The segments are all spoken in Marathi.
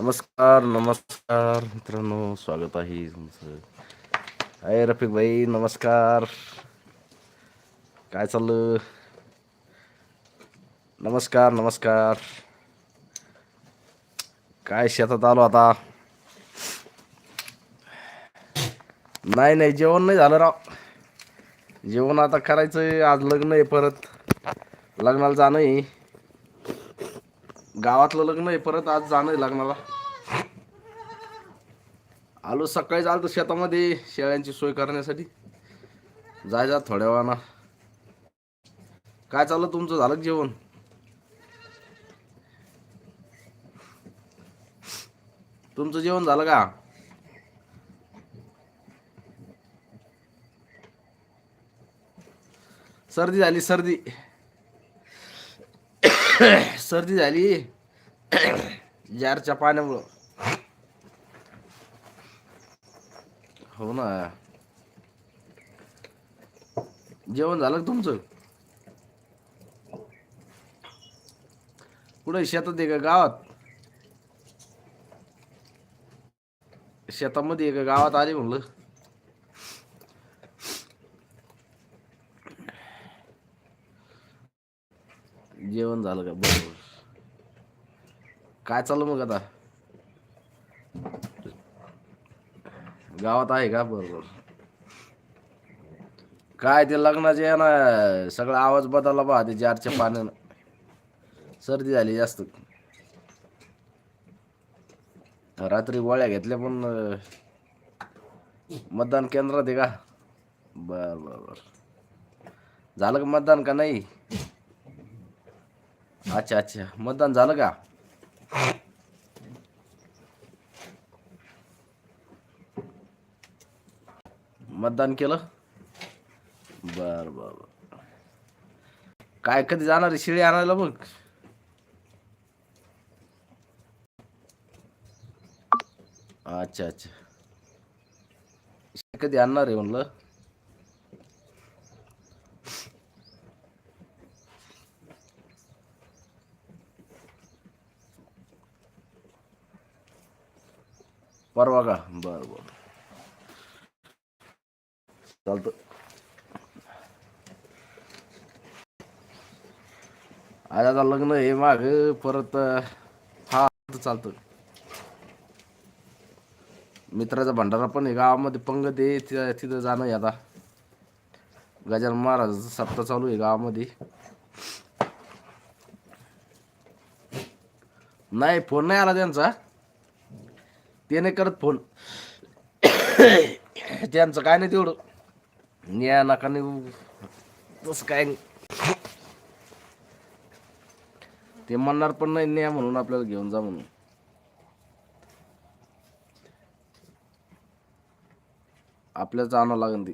नमस्कार नमस्कार. मित्रांनो स्वागत आहे तुमचं. आहे रफिक भाई नमस्कार. काय चाललं? नमस्कार नमस्कार. काय शेतात आलो आता? नाही नाही जेवण नाही झालं राव. जेवण आता करायचं आज लग्न आहे परत. लग्नाला जाणं आहे. गावातलं लग्न आहे परत आज जाणं आहे लग्नाला. आलो सकाळी आलो शेतामध्ये शेळ्यांची सोय करण्यासाठी. जायचा थोड्या वेळानं काय चाललं तुमचं? झालं जेवण? तुमचं जेवण झालं का? सर्दी झाली सर्दी. सर्दी झाली. जारच्या पाण्यामुळं. हो ना. जेवण झालं का तुमचं? कुठे शेतात आहे का गावात? शेतामध्ये आहे का गावात आले म्हणलं? जेवण झालं का? बरोबर. काय चाललं मग आता? गावात आहे का? बरोबर काय ते लग्नाचे आहे ना सगळा आवाज बदलला बा ते जारच्या पाण्यानं. सर्दी झाली जास्त. रात्री गोळ्या घेतल्या पण मतदान केंद्रात आहे का? बर बर बर. झालं का मतदान का नाही? अच्छा अच्छा. मतदान झालं का? मतदान केलं? बर बर बर. काय कधी जाणार आहे? शिळी आणायला मग? अच्छा अच्छा. कधी आणणार आहे म्हणलं? परवा का? बर बर. चालतं. आज आता लग्न हे माग परत हा चालतं मित्राचा भंडारा पण आहे गावामध्ये पंगत आहे ति- तिथं जाणं आहे आता. गजानन महाराज सप्ताह चालू आहे गावामध्ये. नाही फोन नाही आला त्यांचा. ते नाही करत फोन. त्यांचं काय नाही तेवढं. न्या नका नाही तसं काय ते म्हणणार पण नाही न्या म्हणून आपल्याला घेऊन जा म्हणून. आपल्याच आणावं लागेल ती.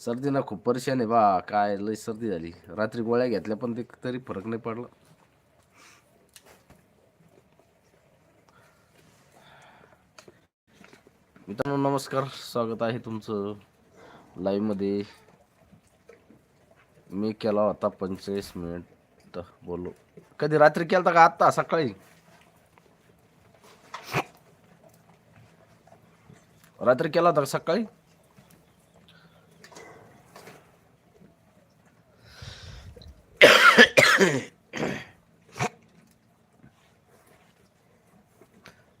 सर्दी ना खूप परेशान आहे बा काय लय सर्दी झाली. रात्री गोळ्या घेतल्या पण ते तरी फरक नाही पडला. मित्रांनो नमस्कार. स्वागत आहे तुमचं लाईव्हमध्ये मी केला होता पंचेचाळीस मिनिट बोलो कधी रात्री केलता का आत्ता? सकाळी? रात्री केला होता का सकाळी?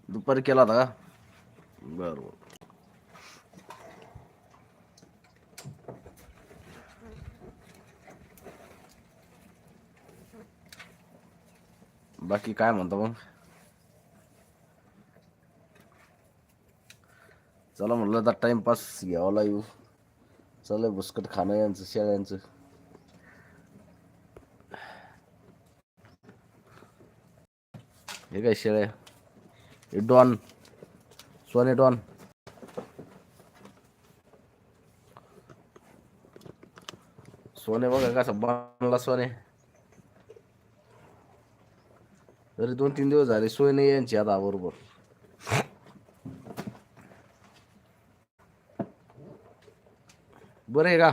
दुपारी केला होता का? बरोबर. बाकी काय म्हणतो मग? चला म्हटलं आता टाइमपास घ्यावा लागू चला बुस्कट खाणं यांचं शेळ्यांचं. हे काय शेळ्या? हे डॉन. सोने डॉन सोने बघा कसा बनला सोने तरी दोन तीन दिवस झाले सोने यांची आता बरोबर. बरं आहे का?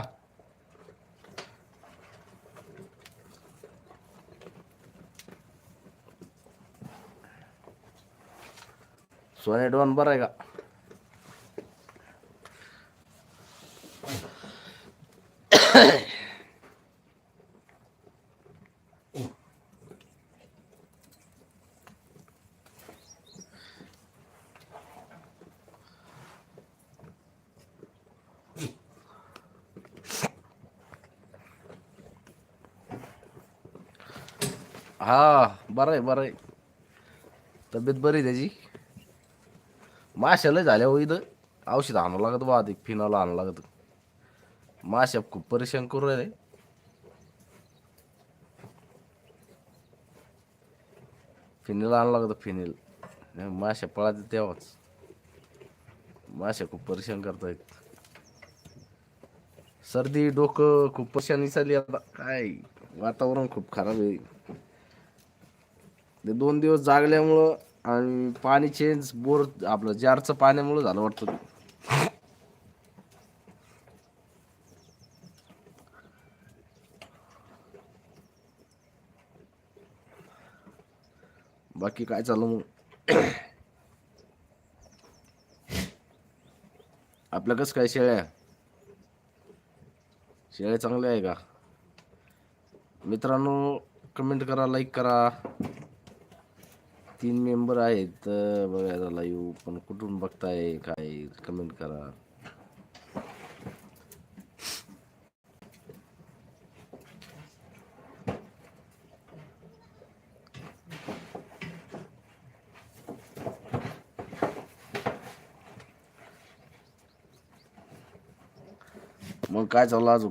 सोने डॉन बरं आहे का हा बरं आहे बरं आहे तब्येत बरी आहे त्याची माशाला झाल्या हो इथं. औषध आणावं लागत बा अधिक फिनाला आणावं लागत. माश्या खूप परेशान करू राहिले. फिनेल आणावं लागतं फिनेल. माश्या माशा पळायचं तेव्हाच. माश्या खूप परेशान करतायत. सर्दी डोकं खूप परेशानी चालली आता. काय वातावरण खूप खराब आहे. ते दोन दिवस जागल्यामुळं आणि पाणी चेंज बोर आपलं जारचं पाण्यामुळं झालं वाटतं. बाकी काय चालू मग? आपलं कसं काय शेळ्या? शेळ्या चांगल्या आहे का? मित्रांनो कमेंट करा लाईक करा. तीन मेंबर आहेत बघायला लाईव्ह पण कुठून बघताय काय कमेंट करा. मग काय चाललं अजून?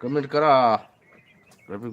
कमेंट करा रफिक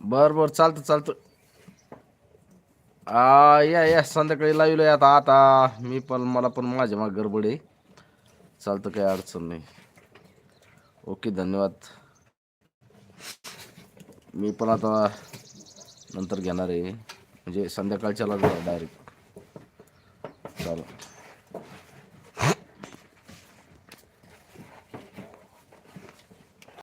बर बर चालतं चालतं. आ, या या संध्याकाळी लावलं आता आता. मी पण मला पण माझ्या माग गडबड आहे. चालतं काही अडचण नाही. ओके धन्यवाद. मी पण आता नंतर घेणार आहे. म्हणजे संध्याकाळच्या लागलो डायरेक्ट चालेल.